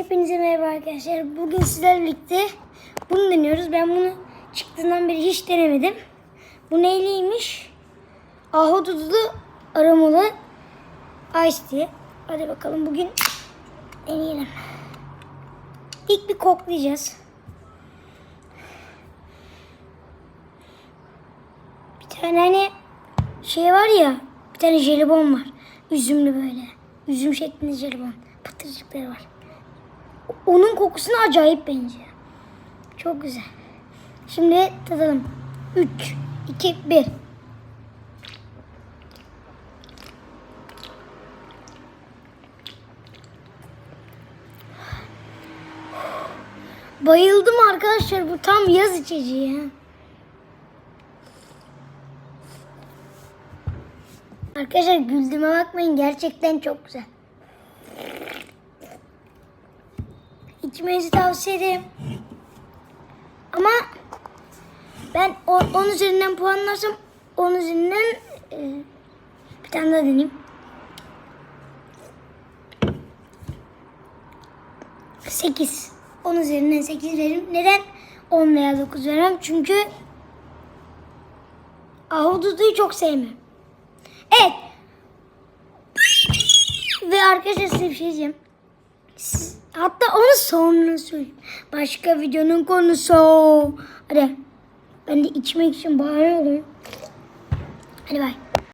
Hepinize merhaba arkadaşlar. Bugün sizlerle birlikte bunu deniyoruz. Ben bunu çıktığından beri hiç denemedim. Bu neyliymiş? Ahududulu aromalı ice tea. Hadi bakalım bugün deneyelim. İlk bir koklayacağız. Bir tane hani şey var ya, bir tane jelibon var. Üzümlü böyle. Üzüm şeklinde jelibon. Pıtırcıkları var. Onun kokusuna acayip benziyor. Çok güzel. Şimdi tadalım. 3, 2, 1. Bayıldım arkadaşlar. Bu tam yaz içeceği ya. Arkadaşlar güldüğüme bakmayın. Gerçekten çok güzel. İçmenizi tavsiye ederim. Ama ben 10 üzerinden puanlarsam 10 üzerinden e, bir tane daha deneyeyim. 8. 10 üzerinden 8 veririm. Neden 10 veya 9 vermem? Çünkü ahududuyu çok sevmiyorum. Evet. Ve arkadaşlar size bir şey diyeceğim. Hatta onu sonra söyleyeyim. Başka videonun konusu. Hadi. Ben de içmek için bahane. Hadi bay.